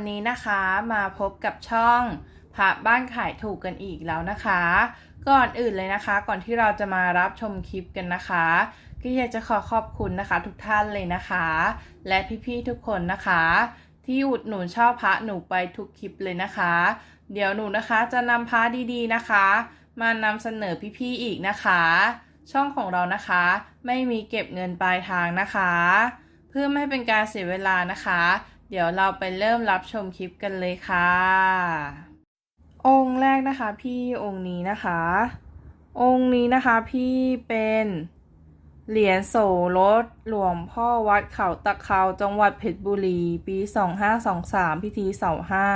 วันนี้นะคะมาพบกับช่องพระบ้านขายถูกกันอีกแล้วนะคะ ก่อนอื่นเลยนะคะ ก่อนที่เราจะมารับชมคลิปกันนะคะก็อยากจะขอขอบคุณนะคะ ทุกท่านเลยนะคะ และพี่ๆทุกคนนะคะ ที่อุดหนุนชอบพระหนูไปทุกคลิปเลยนะคะ เดี๋ยวหนูนะคะจะนำพระดีๆนะคะ มานำเสนอพี่ๆอีกนะคะ ช่องของเรานะคะ ไม่มีเก็บเงินปลายทางนะคะ เพื่อไม่ให้เป็นการเสียเวลานะคะ เดี๋ยวเราไปเริ่มรับชมคลิปกันเลยค่ะ องค์แรกนะคะพี่องค์นี้นะคะ องค์นี้นะคะพี่เป็นเหรียญโสรถหลวงพ่อวัดเขาตะเคาจังหวัดเพชรบุรี ปี 2523 พิธีเสาห้า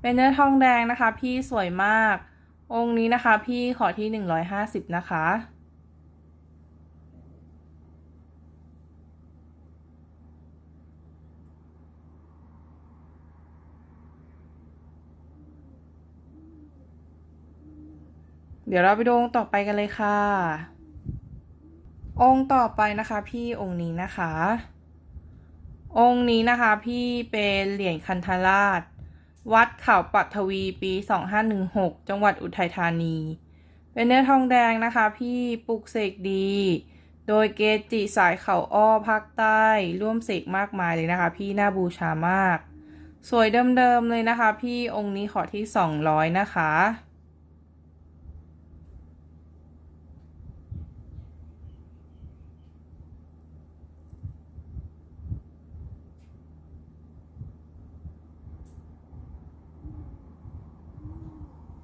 เป็นเนื้อทองแดงนะคะ พี่สวยมาก องค์นี้นะคะ พี่ขอที่ 150 นะคะ ดี๋ยวเราไปดูองค์ต่อไปกันเลยค่ะ องค์ต่อไปนะคะพี่องค์นี้นะคะ องค์นี้นะคะพี่เป็นเหรียญคันธราช วัดเขาปัทวีปี 2516 จังหวัดอุทัยธานี เป็นเนื้อทองแดงนะคะพี่ปลุกเสกดี โดยเกจิสายเขาอ้อภาคใต้ ร่วมเสกมากมายเลยนะคะ พี่น่าบูชามาก สวยเดิมๆเลยนะคะ พี่องค์นี้ขอที่ 200 นะคะ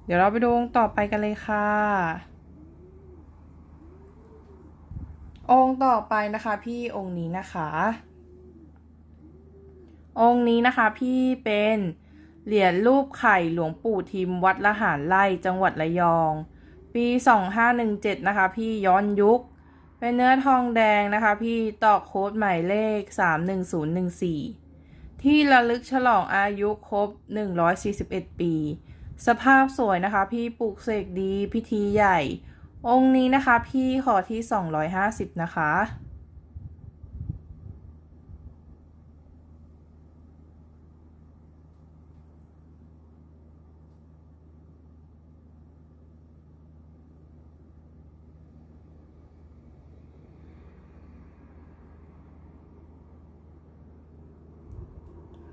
เดี๋ยวเราไปดูองค์ต่อไปกันเลยค่ะ องค์ต่อไปนะคะพี่องค์นี้นะคะ องค์นี้นะคะพี่เป็นเหรียญรูปไข่หลวงปู่ทิมวัดละหารไร่จังหวัดระยอง ปี 2517 นะคะ พี่ย้อนยุค เป็นเนื้อทองแดงนะคะ พี่ต่อโค้ดหมายเลข 31014 ที่ระลึกฉลองอายุครบ 141 ปี สภาพสวยนะคะ พี่ปลูกเสกดีพิธีใหญ่ องค์นี้นะคะ พี่ขอที่ 250 นะคะ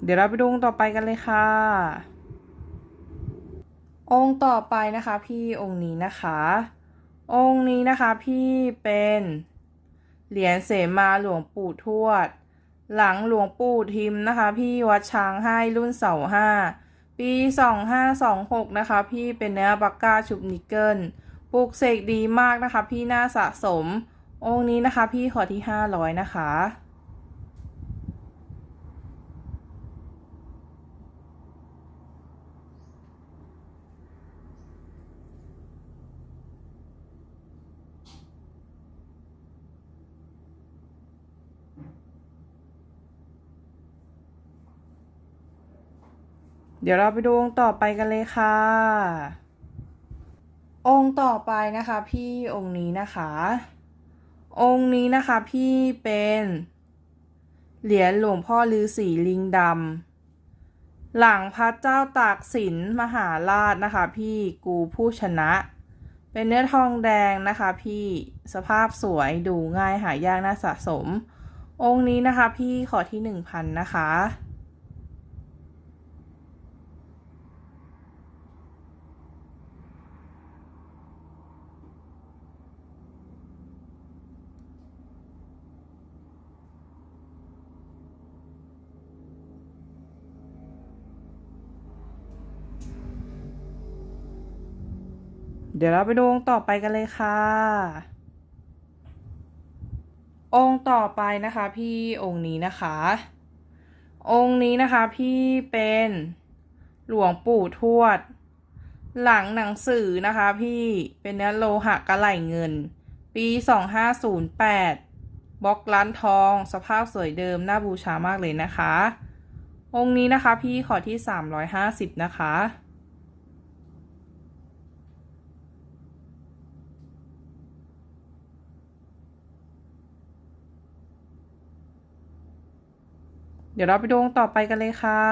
เดี๋ยวเราไปดูองค์ต่อไปกันเลยค่ะ องค์ต่อไปนะคะพี่องค์นี้นะคะ องค์นี้นะคะพี่เป็นเหรียญเสมาหลวงปู่ทวด หลังหลวงปู่ทิมนะคะ พี่วัดช้างให้รุ่นเสาห้าปีสองห้าสองหกนะคะพี่เป็นเนื้อปากกาชุบนิกเกิลปลูกเสกดีมากนะคะ พี่น่าสะสม องค์นี้นะคะ พี่ขอที่ห้าร้อยนะคะ เดี๋ยวเราไปดูองค์ต่อไปกันเลยค่ะ องค์ต่อไปนะคะ พี่องค์นี้นะคะ องค์นี้นะคะพี่เป็นเหรียญหลวงพ่อฤาษีลิงดำหลังพระเจ้าตากสินมหาราชนะคะ พี่กูผู้ชนะ เป็นเนื้อทองแดงนะคะพี่สภาพสวยดูง่ายหายากน่าสะสม องค์นี้นะคะพี่ขอที่หนึ่งพันนะคะ เดี๋ยวเราไปดูองค์ต่อไปกันเลยค่ะ องค์ต่อไปนะคะ พี่องค์นี้นะคะ องค์นี้นะคะพี่เป็นหลวงปู่ทวด หลังหนังสือนะคะ พี่เป็นเนื้อโลหะกระไหลเงิน ปีสองห้าศูนย์แปดบล็อกร้านทอง สภาพสวยเดิมน่าบูชามากเลยนะคะ องค์นี้นะคะพี่ขอที่สามร้อยห้าสิบนะคะ ดี๋ยวเราไปดูองค์ต่อไปกันเลยค่ะ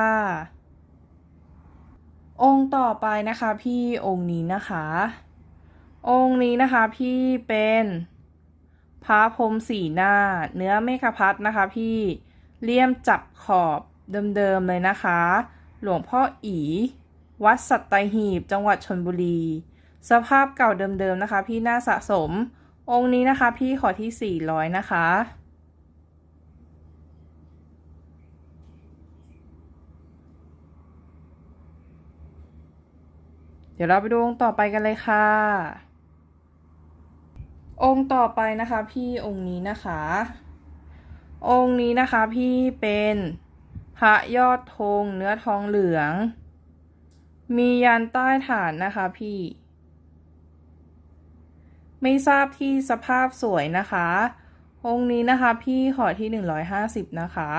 องค์ต่อไปนะคะพี่องค์นี้นะคะ องค์นี้นะคะพี่เป็นพระพรมสีหน้า เนื้อเมฆพัทนะคะ พี่เลี่ยมจับขอบเดิมๆเลยนะคะ หลวงพ่ออี วัดสัตหีบ จังหวัดชนบุรี สภาพเก่าเดิมๆนะคะ พี่น่าสะสม องค์นี้นะคะ พี่ขอที่ 400 นะคะ เดี๋ยวเราไปดูองค์ต่อไปกันเลยค่ะ องค์ต่อไปนะคะพี่องค์นี้นะคะ องค์นี้นะคะพี่เป็นพระยอดธงเนื้อทองเหลือง มียันใต้ฐานนะคะพี่ ไม่ทราบที่สภาพสวยนะคะ องค์นี้นะคะพี่ขอที่หนึ่งร้อยห้าสิบนะคะ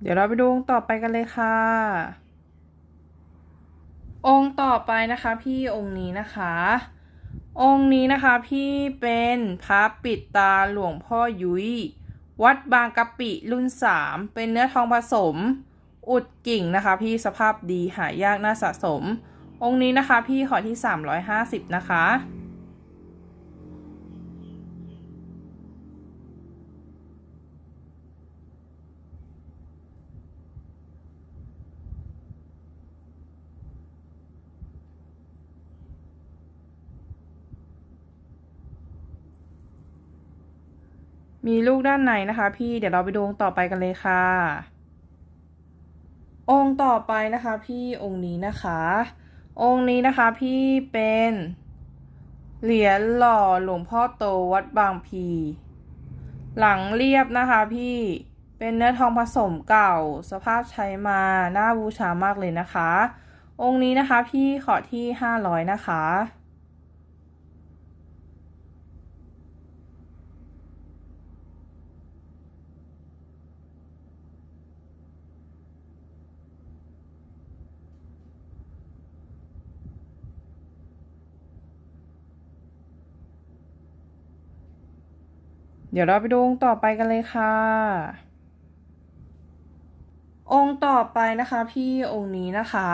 เดี๋ยวเราไปดูองค์ต่อไปกันเลยค่ะ องค์ต่อไปนะคะพี่องค์นี้นะคะ องค์นี้นะคะพี่เป็นพระปิดตาหลวงพ่อยุย้ยวัดบางกะปิรุ่นสามเป็นเนื้อทองผสม อุดกิ่งนะคะ พี่สภาพดีหายากน่าสะสม องค์นี้นะคะพี่ขอที่ 350 นะคะ มีลูกด้านในนะคะ พี่เดี๋ยวเราไปดูองค์ต่อไปกันเลยค่ะ องค์ต่อไปนะคะพี่องค์นี้นะคะ องค์นี้นะคะพี่เป็นเหรียญหล่อหลวงพ่อโตวัดบางพี หลังเรียบนะคะพี่เป็นเนื้อทองผสมเก่า สภาพใช้มาน่าบูชามากเลยนะคะ องค์นี้นะคะพี่ขอที่500นะคะ เดี๋ยวเราไปดูองค์ต่อไปกันเลยค่ะ องค์ต่อไปนะคะพี่องค์นี้นะคะ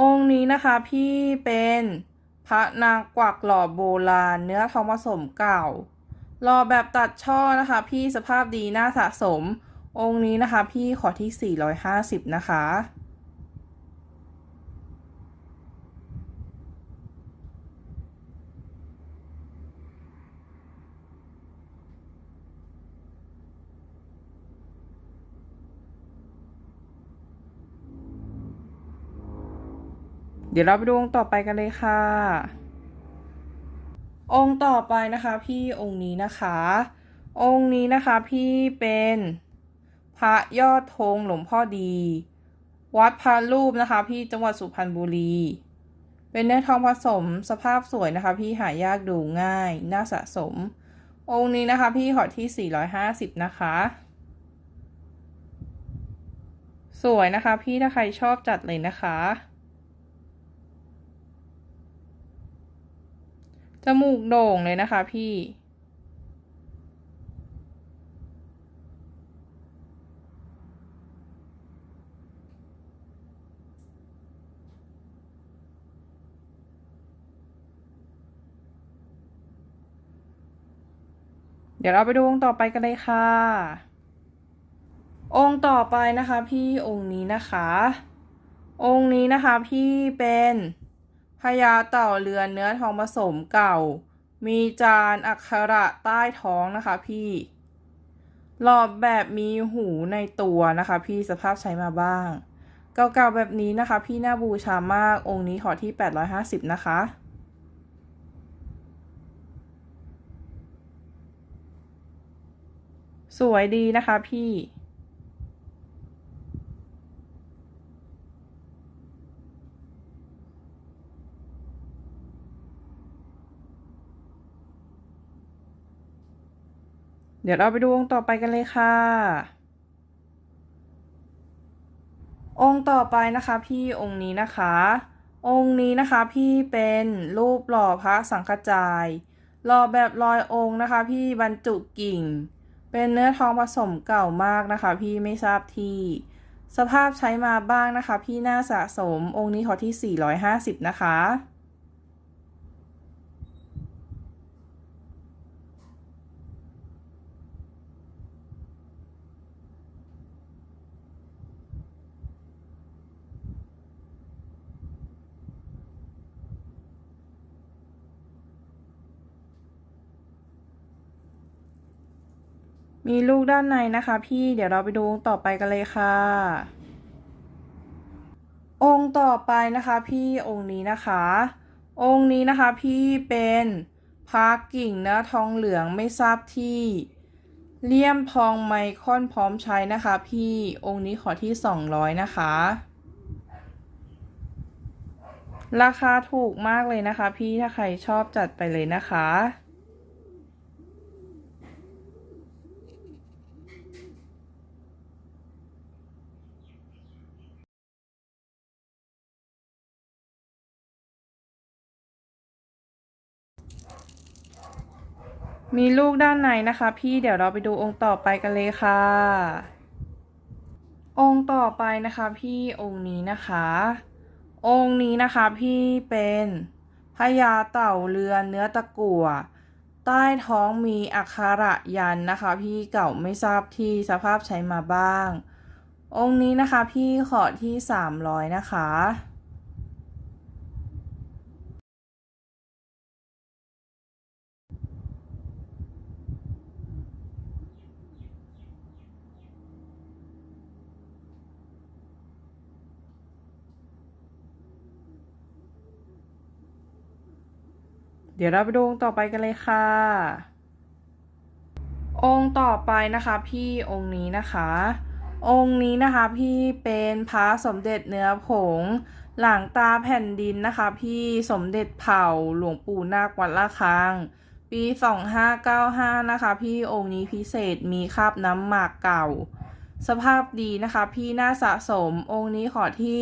องค์นี้นะคะพี่เป็นพระนางกวักหล่อโบราณ เนื้อทองผสมเก่า หล่อแบบตัดช่อนะคะ พี่สภาพดีน่าสะสม องค์นี้นะคะ พี่ขอที่ 450 นะคะ เดี๋ยวเราไปดูองค์ต่อไปกันเลยค่ะ องค์ต่อไปนะคะพี่องค์นี้นะคะ องค์นี้นะคะพี่เป็นพระยอดธงหลวงพ่อดี วัดพระรูปนะคะ พี่จังหวัดสุพรรณบุรี เป็นเนื้อทองผสมสภาพสวยนะคะ พี่หายากดูง่าย น่าสะสม องค์นี้นะคะพี่ขอที่ 450 นะคะ สวยนะคะพี่ถ้าใครชอบจัดเลยนะคะ มูกโด่งเลยนะคะพี่ เดี๋ยวเราไปดูองค์ต่อไปกันเลยค่ะ องค์ต่อไปนะคะ พี่องค์นี้นะคะ องค์นี้นะคะพี่เป็น พญาเต่าเรือนเนื้อทองผสมเก่า มีจานอักขระใต้ท้องนะคะพี่ หลอบแบบมีหูในตัวนะคะ พี่สภาพใช้มาบ้าง เก่าๆแบบนี้นะคะ พี่น่าบูชามากองค์นี้ขอที่ 850 นะคะสวยดีนะคะพี่ ดี๋ยวเราไปดูองค์ต่อไปกันเลยค่ะ องค์ต่อไปนะคะ พี่องค์นี้นะคะ องค์นี้นะคะ พี่เป็นรูปหล่อพระสังฆจายหล่อแบบลอยองค์นะคะ พี่บรรจุกิ่ง เป็นเนื้อทองผสมเก่ามากนะคะ พี่ไม่ทราบที่ สภาพใช้มาบ้างนะคะ พี่น่าสะสมองค์นี้ขอที่ 450 นะคะ มีลูกด้านในนะคะ พี่เดี๋ยวเราไปดูองค์ต่อไปกันเลยค่ะ องค์ต่อไปนะคะ พี่องค์นี้นะคะ องค์นี้นะคะพี่เป็นพระกิ่งเนื้อทองเหลืองไม่ทราบที่เลี่ยมทองไมคอนพร้อมใช้นะคะ พี่องค์นี้ขอที่ 200 นะคะ ราคาถูกมากเลยนะคะ พี่ถ้าใครชอบจัดไปเลยนะคะ มีลูกด้านในนะคะ พี่เดี๋ยวเราไปดูองค์ต่อไปกันเลยค่ะ องค์ต่อไปนะคะ พี่องค์นี้นะคะ องค์นี้นะคะ พี่เป็นพญาเต่าเรือนเนื้อตะกั่วใต้ท้องมีอักขระยันนะคะ พี่เก่าไม่ทราบที่สภาพใช้มาบ้าง องค์นี้นะคะ พี่ขอที่300นะคะ เดี๋ยวเราไปดูองค์ต่อไปกันเลยค่ะ องค์ต่อไปนะคะ พี่องค์นี้นะคะ องค์นี้นะคะพี่เป็นพระสมเด็จเนื้อผง หลังตาแผ่นดินนะคะ พี่สมเด็จเผ่าหลวงปู่นาควัดละคัง ปี2595นะคะ พี่องค์นี้พิเศษมีคราบน้ำหมากเก่า สภาพดีนะคะ พี่น่าสะสมองค์นี้ขอที่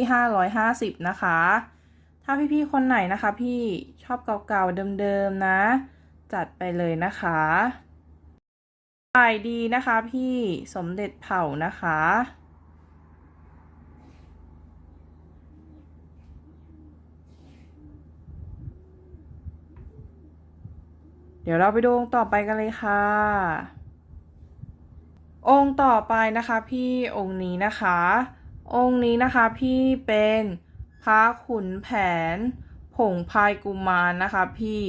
550 นะคะ ถ้าพี่ๆคนไหนนะคะ พี่ชอบเก่าๆเดิมๆนะ จัดไปเลยนะคะขายดีนะคะพี่สมเด็จเผ่านะคะ เดี๋ยวเราไปดูองค์ต่อไปกันเลยค่ะ องค์ต่อไปนะคะ พี่องค์นี้นะคะ องค์นี้นะคะพี่เป็น พระขุนแผน ผงพายกุมารนะคะพี่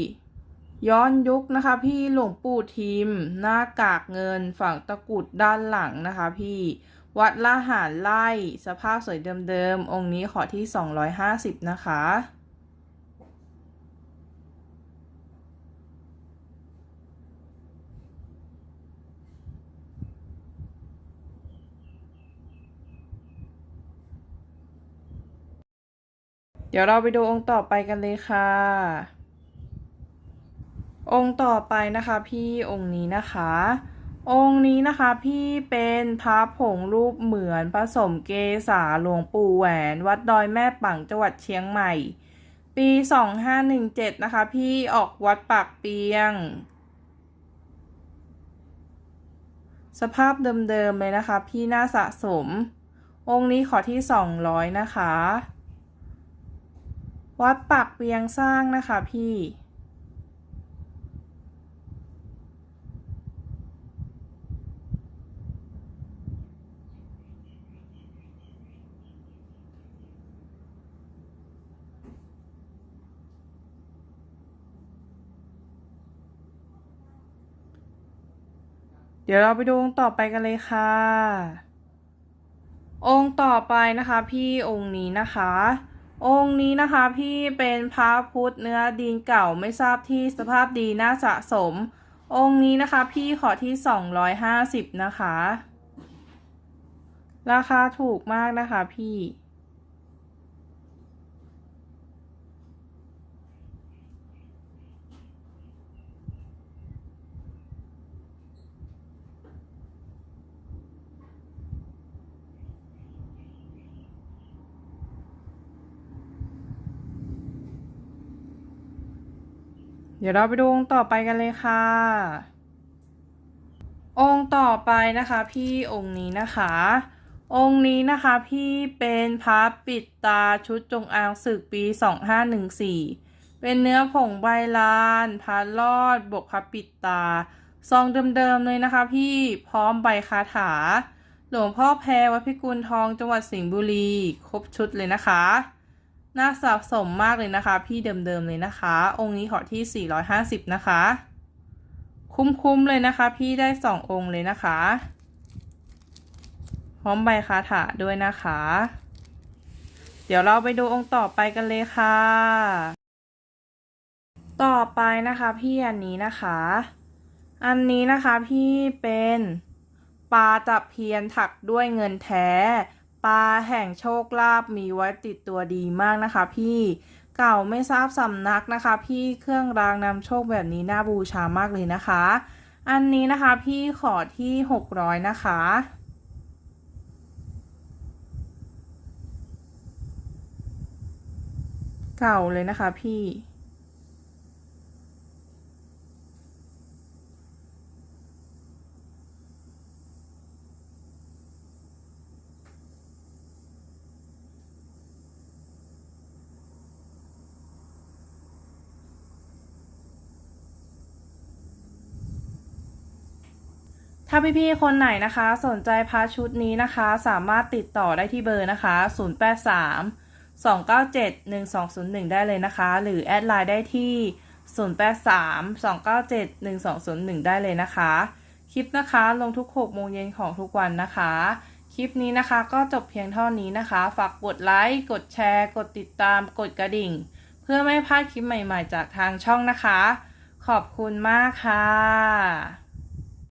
ย้อนยุคนะคะพี่หลวงปู่ทิม หน้ากากเงินฝั่งตะกุดด้านหลังนะคะพี่ วัดละหารไล่ สภาพสวยเดิมๆ องค์นี้ขอที่ 250 นะคะ ดี๋ยวเราไปดูองค์ต่อไปกันเลยค่ะ องค์ต่อไปนะคะ พี่องค์นี้นะคะ องค์นี้นะคะพี่เป็นพระผงรูปเหมือนผสมเกษาหลวงปู่แหวน วัดดอยแม่ปังจังหวัดเชียงใหม่ ปี 2517 นะคะ พี่ออกวัดปากเปียง สภาพเดิมๆเลยนะคะ พี่น่าสะสม องค์นี้ขอที่ 200 นะคะ วัดปากเปียงสร้างนะคะพี่ เดี๋ยวเราไปดูองค์ต่อไปกันเลยค่ะ องค์ต่อไปนะคะพี่องค์นี้นะคะ องค์นี้นะคะพี่เป็นพระพุทธเนื้อดินเก่าไม่ทราบที่สภาพดีน่าสะสม องค์นี้นะคะพี่ขอที่ 250 นะคะ ราคาถูกมากนะคะพี่ ดี๋ยวเราไปดูองค์ต่อไปกันเลยค่ะ องค์ต่อไปนะคะพี่องค์นี้นะคะ องค์นี้นะคะพี่เป็นพระปิดตาชุดจงอางศึกปี 2514 เป็นเนื้อผงใบลานพระลอดบวกพระปิดตา ซองเดิมๆเลยนะคะพี่พร้อมใบคาถา หลวงพ่อแพรวัดพิกุลทองจังหวัดสิงห์บุรี ครบชุดเลยนะคะ น่าสะสมมากเลยนะคะ พี่เดิมๆเลยนะคะ องค์นี้ขอที่ 450 นะคะ คุ้มๆเลยนะคะ พี่ได้สององค์เลยนะคะ พร้อมใบคาถาด้วยนะคะ เดี๋ยวเราไปดูองค์ต่อไปกันเลยค่ะ ต่อไปนะคะพี่อันนี้นะคะ อันนี้นะคะพี่เป็นปลาตะเพียนถักด้วยเงินแท้ ปลาแห่งโชคลาภมีไว้ติดตัวดีมากนะคะ พี่เก่าไม่ทราบสำนักนะคะ พี่เครื่องรางนำโชคแบบนี้น่าบูชามากเลยนะคะ อันนี้นะคะพี่ขอที่ 600 นะคะเก่าเลยนะคะพี่ ถ้าพี่ๆคนไหนนะคะ สนใจพาชุดนี้นะคะ สามารถติดต่อได้ที่เบอร์นะคะ 083 297 1201 ได้เลยนะคะ หรือแอดไลน์ได้ที่ 083 297 1201 ได้เลยนะคะ คลิปนะคะลงทุก6โมงเย็นของทุกวันนะคะ คลิปนี้นะคะก็จบเพียงเท่านี้นะคะ ฝากกดไลค์ กดแชร์ กดติดตาม กดกระดิ่ง เพื่อไม่พลาดคลิปใหม่ๆ จากทางช่องนะคะ ขอบคุณมากค่ะ